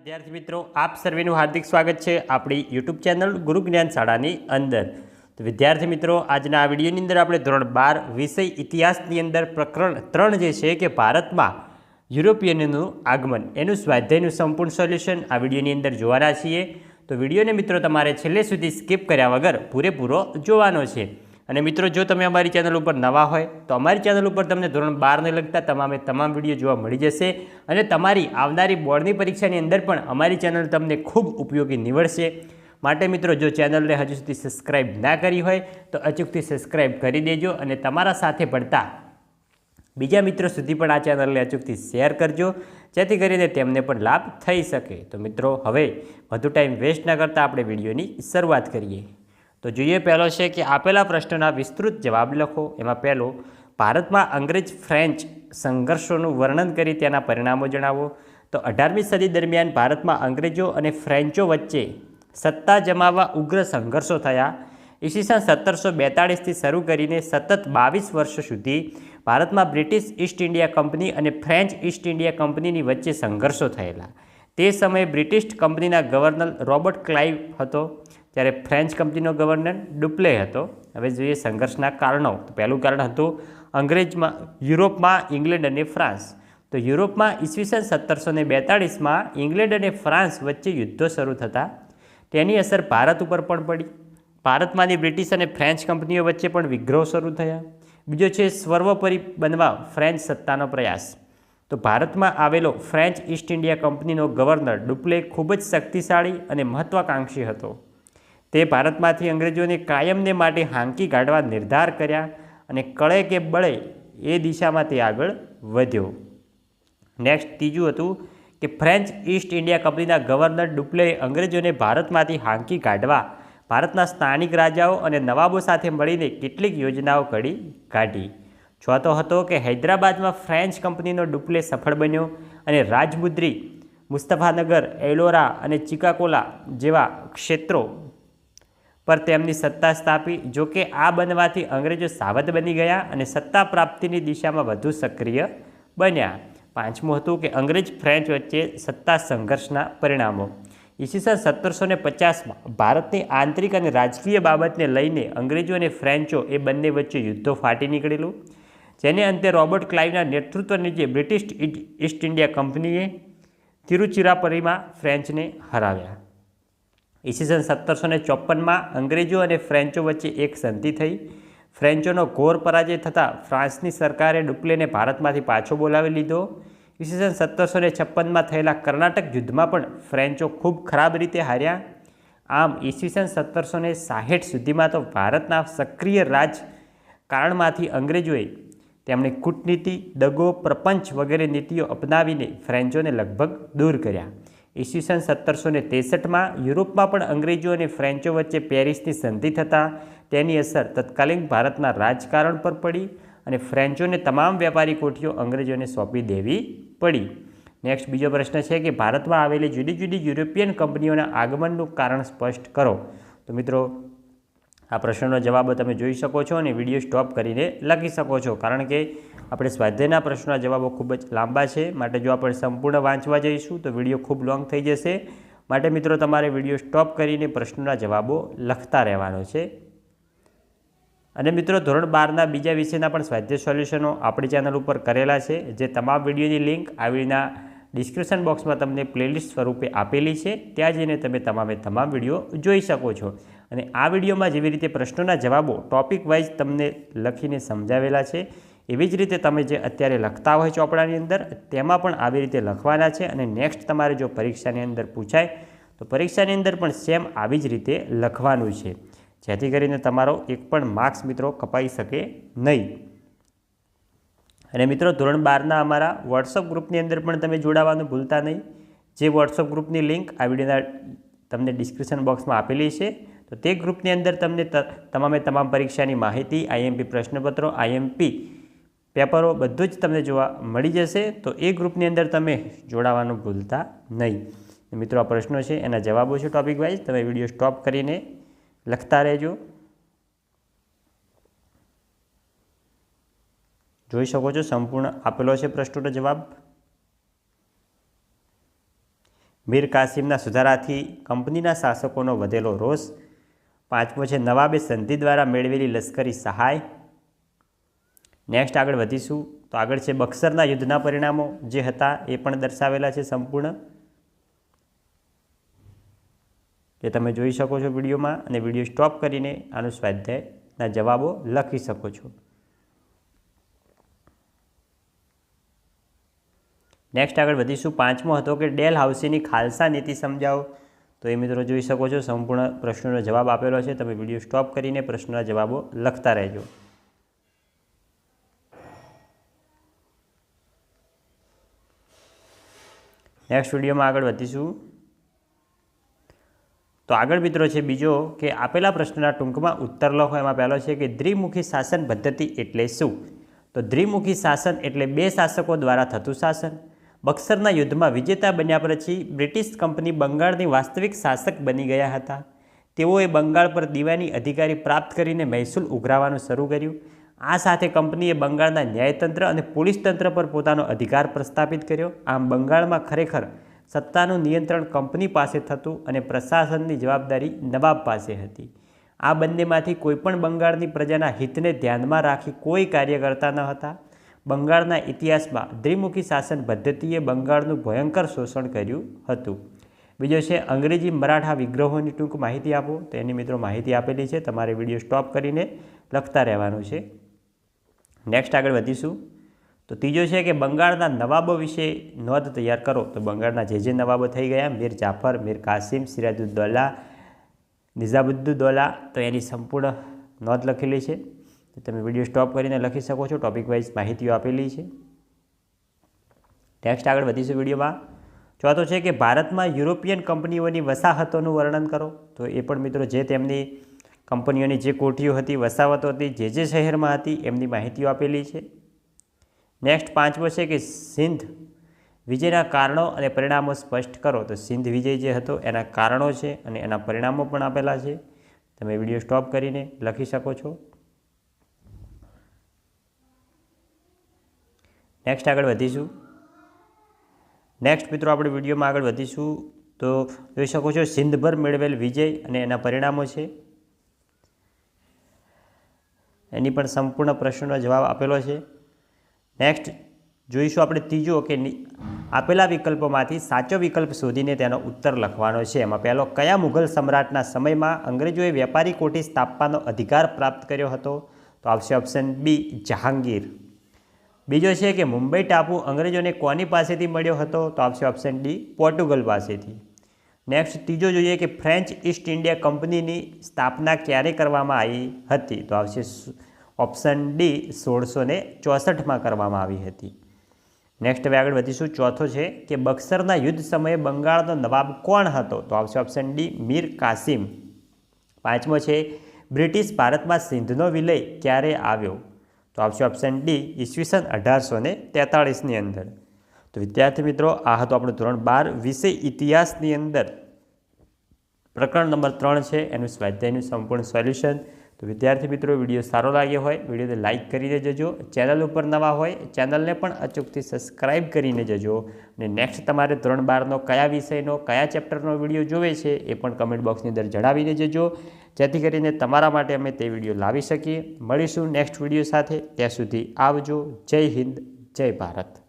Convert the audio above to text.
વિદ્યાર્થી મિત્રો, આપ સર્વેનું હાર્દિક સ્વાગત છે આપણી યુટ્યુબ ચેનલ ગુરુ જ્ઞાન શાળાની અંદર. તો વિદ્યાર્થી મિત્રો, આજના આ વિડીયોની અંદર આપણે ધોરણ બાર વિષય ઇતિહાસની અંદર પ્રકરણ ત્રણ જે છે કે ભારતમાં યુરોપિયનનું આગમન, એનું સ્વાધ્યાયનું સંપૂર્ણ સોલ્યુશન આ વિડીયોની અંદર જોવાના છીએ. તો વિડીયોને મિત્રો તમારે છેલ્લે સુધી સ્કીપ કર્યા વગર પૂરેપૂરો જોવાનો છે. અને મિત્રો, જો તમે અમારી ચેનલ ઉપર નવા હોય, તો અમારી ચેનલ ઉપર તમને ધોરણ બારને લગતા તમામે તમામ વીડિયો જોવા મળી જશે અને તમારી આવનારી બોર્ડની પરીક્ષાની અંદર પણ અમારી ચેનલ તમને ખૂબ ઉપયોગી નીવડશે. માટે મિત્રો, જો ચેનલને હજુ સુધી સબસ્ક્રાઇબ ના કરી હોય, તો અચૂકથી સબસ્ક્રાઇબ કરી દેજો અને તમારા સાથે ભણતા બીજા મિત્રો સુધી પણ આ ચેનલને અચૂકથી શેર કરજો, જેથી કરીને તેમને પણ લાભ થઈ શકે. તો મિત્રો, હવે વધુ ટાઈમ વેસ્ટ ન કરતાં આપણે વિડીયોની શરૂઆત કરીએ. તો જોઈએ પહેલો છે કે આપેલા પ્રશ્નના વિસ્તૃત જવાબ લખો. એમાં પહેલો, ભારતમાં અંગ્રેજ, ફ્રેન્ચ સંઘર્ષોનું વર્ણન કરી તેના પરિણામો જણાવો. તો અઢારમી સદી દરમિયાન ભારતમાં અંગ્રેજો અને ફ્રેન્ચો વચ્ચે સત્તા જમાવવા ઉગ્ર સંઘર્ષો થયા. ઈસવીસન સત્તરસો બેતાળીસથી શરૂ કરીને સતત બાવીસ વર્ષ સુધી ભારતમાં બ્રિટિશ ઈસ્ટ ઇન્ડિયા કંપની અને ફ્રેન્ચ ઈસ્ટ ઇન્ડિયા કંપનીની વચ્ચે સંઘર્ષો થયેલા. તે સમયે બ્રિટિશ કંપનીના ગવર્નર રોબર્ટ ક્લાઇવ હતો. જ્યારે ફ્રેન્ચ કંપનીનો ગવર્નર ડુપ્લે હતો. હવે જોઈએ સંઘર્ષના કારણો. તો પહેલું કારણ હતું અંગ્રેજમાં, યુરોપમાં ઇંગ્લેન્ડ અને ફ્રાન્સ. તો યુરોપમાં ઈસવીસન સત્તરસો ને બેતાળીસમાં ઇંગ્લેન્ડ અને ફ્રાન્સ વચ્ચે યુદ્ધો શરૂ થતા. તેની અસર ભારત ઉપર પણ પડી. ભારતમાંની બ્રિટિશ અને ફ્રેન્ચ કંપનીઓ વચ્ચે પણ વિગ્રહ શરૂ થયા. બીજો છે સર્વોપરી બનવા ફ્રેન્ચ સત્તાનો પ્રયાસ. તો ભારતમાં આવેલો ફ્રેન્ચ ઈસ્ટ ઇન્ડિયા કંપનીનો ગવર્નર ડુપ્લે ખૂબ જ શક્તિશાળી અને મહત્વાકાંક્ષી હતો. તે ભારતમાંથી અંગ્રેજોને કાયમને માટે હાંકી કાઢવા નિર્ધાર કર્યા અને કળે કે બળે એ દિશામાં તે આગળ વધ્યો. નેક્સ્ટ ત્રીજું હતું કે ફ્રેન્ચ ઈસ્ટ ઇન્ડિયા કંપનીના ગવર્નર ડુપ્લે અંગ્રેજોને ભારતમાંથી હાંકી કાઢવા, ભારતના સ્થાનિક રાજાઓ અને નવાબો સાથે મળીને કેટલીક યોજનાઓ ઘડી કાઢી. ચોથો હતો કે હૈદરાબાદમાં ફ્રેન્ચ કંપનીનો ડુપ્લે સફળ બન્યો અને રાજમુદ્રી, મુસ્તફાનગર, એલોરા અને ચિકાકોલા જેવા ક્ષેત્રો પર તેમની સત્તા સ્થાપી જોકે આ બનવાથી અંગ્રેજો સાવધ બની ગયા અને સત્તા પ્રાપ્તિની દિશામાં વધુ સક્રિય બન્યા. પાંચમું હતું કે અંગ્રેજ ફ્રેન્ચ વચ્ચે સત્તા સંઘર્ષના પરિણામો. ઈસવીસન સત્તરસો ને પચાસમાં ભારતની આંતરિક અને રાજકીય બાબતને લઈને અંગ્રેજો અને ફ્રેન્ચો એ બંને વચ્ચે યુદ્ધો ફાટી નીકળેલું, જેને અંતે રોબર્ટ ક્લાઇવના નેતૃત્વ નીચે બ્રિટિશ ઈસ્ટ ઇન્ડિયા કંપનીએ તિરુચિરાપરીમાં ફ્રેન્ચને હરાવ્યા. ઈસવીસન સત્તરસો ને ચોપનમાં અંગ્રેજો અને ફ્રેન્ચો વચ્ચે એક સંધિ થઈ. ફ્રેન્ચોનો ઘોર પરાજય થતાં ફ્રાન્સની સરકારે ડુપ્લેને ભારતમાંથી પાછો બોલાવી લીધો. ઈસવીસન સત્તરસો ને છપ્પનમાં થયેલા કર્ણાટક યુદ્ધમાં પણ ફ્રેન્ચો ખૂબ ખરાબ રીતે હાર્યા. આમ ઈસવીસન સત્તરસો ને સાહીઠ સુધીમાં તો ભારતના સક્રિય રાજકારણમાંથી અંગ્રેજોએ તેમણે કૂટનીતિ, દગો, પ્રપંચ વગેરે નીતિઓ અપનાવીને ફ્રેન્ચોને લગભગ દૂર કર્યા. ઈસવીસન સત્તરસો ને ત્રેસઠમાં યુરોપમાં પણ અંગ્રેજો અને ફ્રેન્ચો વચ્ચે પેરિસની સંધિ થતાં તેની અસર તત્કાલીન ભારતના રાજકારણ પર પડી અને ફ્રેન્ચોને તમામ વેપારી કોઠીઓ અંગ્રેજોને સોંપી દેવી પડી. નેક્સ્ટ બીજો પ્રશ્ન છે કે ભારતમાં આવેલી જુદી જુદી યુરોપિયન કંપનીઓના આગમનનું કારણ સ્પષ્ટ કરો. તો મિત્રો, આ પ્રશ્નનો જવાબ તમે જોઈ શકો છો અને વીડિયો સ્ટોપ કરીને લખી શકો છો. કારણ કે આપણે સ્વાધ્યાયના પ્રશ્નોના જવાબો ખૂબ જ લાંબા છે. માટે જો આપણે સંપૂર્ણ વાંચવા જઈશું તો વીડિયો ખૂબ લોંગ થઈ જશે. માટે મિત્રો, તમારે વીડિયો સ્ટોપ કરીને પ્રશ્નોના જવાબો લખતા રહેવાનો છે. અને મિત્રો, ધોરણ બારના બીજા વિષયના પણ સ્વાધ્યાય સોલ્યુશનો આપણી ચેનલ ઉપર કરેલા છે. જે તમામ વિડીયોની લિંક આવીના ડિસ્ક્રિપ્શન બોક્સમાં તમને પ્લેલિસ્ટ સ્વરૂપે આપેલી છે. ત્યાં જઈને તમે તમામે તમામ વીડિયો જોઈ શકો છો. અને આ વિડીયોમાં જેવી રીતે પ્રશ્નોના જવાબો ટોપિક વાઇઝ તમને લખીને સમજાવેલા છે. એવી જ રીતે તમે જે અત્યારે લખતા હોય ચોપડાની અંદર, તેમાં પણ આવી રીતે લખવાના છે અને નેક્સ્ટ તમારે જો પરીક્ષાની અંદર પૂછાય, તો પરીક્ષાની અંદર પણ સેમ આવી જ રીતે લખવાનું છે. જેથી કરીને તમારો એક પણ માર્ક્સ મિત્રો કપાઈ શકે નહીં. અને મિત્રો, ધોરણ બારના અમારા વોટ્સઅપ ગ્રુપની અંદર પણ તમે જોડાવાનું ભૂલતા નહીં. જે વોટ્સઅપ ગ્રુપની લિંક આ વિડીયોના તમને ડિસ્ક્રિપ્શન બોક્સમાં આપેલી છે, તો તે ગ્રુપની અંદર તમને તમામે તમામ પરીક્ષાની માહિતી આઈએમપી પ્રશ્નપત્રો આઈએમપી પેપરો બધું જ તમને જોવા મળી જશે, તો એ ગ્રુપની અંદર તમે જોડાવાનું ભૂલતા નહીં. મિત્રો, આ પ્રશ્નો છે, એના જવાબો છે ટોપિક વાઇઝ તમે વીડિયો સ્ટોપ કરીને લખતા રહેજો. જોઈ શકો છો, સંપૂર્ણ આપેલો છે પ્રશ્નોનો જવાબ. મીર કાસિમના સુધારાથી કંપનીના શાસકોનો વધેલો રોષ. પાંચમો છે, નવાબે સંધિ દ્વારા મેળવેલી લશ્કરી સહાય. નેક્સ્ટ આગળ વધીશું. તો આગળ છે બક્સરના યુદ્ધના પરિણામો. જે હતા એ પણ દર્શાવેલા છે સંપૂર્ણ. જે તમે જોઈ શકો છો વિડીયોમાં અને વીડિયો સ્ટોપ કરીને આનું સ્વાધ્યાયના જવાબો લખી શકો છો. નેક્સ્ટ આગળ વધીશું. પાંચમો હતો કે ડેલ હાઉસીની ખાલસા નીતિ સમજાવો. તો એ મિત્રો જોઈ શકો છો સંપૂર્ણ પ્રશ્નોનો જવાબ આપેલો છે. તમે વીડિયો સ્ટોપ કરીને પ્રશ્નોના જવાબો લખતા રહેજો. નેક્સ્ટ વિડીયોમાં આગળ વધીશું. તો આગળ મિત્રો છે બીજો કે આપેલા પ્રશ્નના ટૂંકમાં ઉત્તર લખો. એમાં પહેલો છે કે દ્વિમુખી શાસન પદ્ધતિ એટલે શું? તો દ્વિમુખી શાસન એટલે બે શાસકો દ્વારા થતું શાસન. બક્સરના યુદ્ધમાં વિજેતા બન્યા પછી બ્રિટિશ કંપની બંગાળની વાસ્તવિક શાસક બની ગયા હતા. તેઓએ બંગાળ પર દીવાની અધિકારી પ્રાપ્ત કરીને મહેસૂલ ઉઘરાવવાનું શરૂ કર્યું. આ સાથે કંપનીએ બંગાળના ન્યાયતંત્ર અને પોલીસ તંત્ર પર પોતાનો અધિકાર પ્રસ્થાપિત કર્યો. આમ બંગાળમાં ખરેખર સત્તાનું નિયંત્રણ કંપની પાસે થતું અને પ્રશાસનની જવાબદારી નવાબ પાસે હતી. આ બંનેમાંથી કોઈપણ બંગાળની પ્રજાના હિતને ધ્યાનમાં રાખી કોઈ કાર્ય કરતા ન હતા. બંગાળના ઇતિહાસમાં દ્વિમુખી શાસન પદ્ધતિએ બંગાળનું ભયંકર શોષણ કર્યું હતું. બીજો છે, અંગ્રેજી મરાઠા વિગ્રહોની ટૂંક માહિતી આપો. તો એની મિત્રો માહિતી આપેલી છે. તમારે વીડિયો સ્ટોપ કરીને લખતા રહેવાનું છે. નેક્સ્ટ આગળ વધીશું. તો ત્રીજો છે કે બંગાળના નવાબો વિશે નોંધ તૈયાર કરો. તો બંગાળના જે જે નવાબો થઈ ગયા, મીર જાફર, મીર કાસિમ, સિરાજુદ્દૌલા નિઝામુદ્દૌલા તો એની સંપૂર્ણ નોંધ લખેલી છે તો તમે વીડિયો સ્ટોપ કરીને લખી શકો છો ટોપિક વાઇઝ માહિતીઓ આપેલી છે નેક્સ્ટ આગળ વધીશું વિડીયોમાં ચોથો છે કે ભારતમાં યુરોપિયન કંપનીઓની વસાહતોનું વર્ણન કરો તો એ પણ મિત્રો જે તેમની કંપનીઓની જે કોઠીઓ હતી, વસાવતો હતી, જે જે શહેરમાં હતી, એમની માહિતીઓ આપેલી છે. નેક્સ્ટ પાંચમો છે કે સિંધ વિજયના કારણો અને પરિણામો સ્પષ્ટ કરો. તો સિંધ વિજય જે હતો, એના કારણો છે અને એના પરિણામો પણ આપેલા છે. તમે વીડિયો સ્ટોપ કરીને લખી શકો છો. નેક્સ્ટ આગળ વધીશું. નેક્સ્ટ મિત્રો, આપણે વિડીયોમાં આગળ વધીશું. તો જોઈ શકો છો, સિંધભર મેળવેલ વિજય અને એના પરિણામો છે. એની પણ સંપૂર્ણ પ્રશ્નનો જવાબ આપેલો છે. નેક્સ્ટ જોઈશું આપણે ત્રીજો કે આપેલા વિકલ્પોમાંથી સાચો વિકલ્પ શોધીને તેનો ઉત્તર લખવાનો છે. એમાં પહેલો, કયા મુઘલ સમ્રાટના સમયમાં અંગ્રેજોએ વેપારી કોઠી સ્થાપવાનો અધિકાર પ્રાપ્ત કર્યો હતો? તો આવશે ઓપ્શન બી જહાંગીર. બીજો છે કે મુંબઈ ટાપુ અંગ્રેજોને કોની પાસેથી મળ્યો હતો? તો આવશે ઓપ્શન ડી પોર્ટુગલ પાસેથી. નેક્સ્ટ ત્રીજો જોઈએ કે ફ્રેન્ચ ઈસ્ટ ઇન્ડિયા કંપનીની સ્થાપના ક્યારે કરવામાં આવી હતી? તો આવશે ઓપ્શન ડી સોળસો ને ચોસઠમાં કરવામાં આવી હતી. નેક્સ્ટ હવે આગળ વધીશું. ચોથો છે કે બક્સરના યુદ્ધ સમયે બંગાળનો નવાબ કોણ હતો? તો આવશે ઓપ્શન ડી મીર કાસિમ. પાંચમો છે, બ્રિટિશ ભારતમાં સિંધનો વિલય ક્યારે આવ્યો? તો આવશે ઓપ્શન ડી ઈસવીસન અઢારસો ને તેતાળીસની અંદર. તો વિદ્યાર્થી મિત્રો, આ હતું આપણું ધોરણ બાર, વિષય ઇતિહાસની અંદર. પ્રકરણ નંબર ત્રણ છે, એનું સ્વાધ્યાયનું સંપૂર્ણ સોલ્યુશન. તો વિદ્યાર્થી મિત્રો, વીડિયો સારો લાગ્યો હોય, વિડીયોને લાઇક કરીને જજો. ચેનલ ઉપર નવા હોય, ચેનલને પણ અચૂકથી સબસ્ક્રાઇબ કરીને જજો. અને નેક્સ્ટ તમારે ધોરણ બારનો કયા વિષયનો, કયા ચેપ્ટરનો વીડિયો જોવે છે, એ પણ કમેન્ટ બોક્સની અંદર જણાવીને જજો. જેથી કરીને તમારા માટે અમે તે વીડિયો લાવી શકીએ. મળીશું નેક્સ્ટ વીડિયો સાથે. ત્યાં સુધી આવજો. જય હિન્દ, જય ભારત.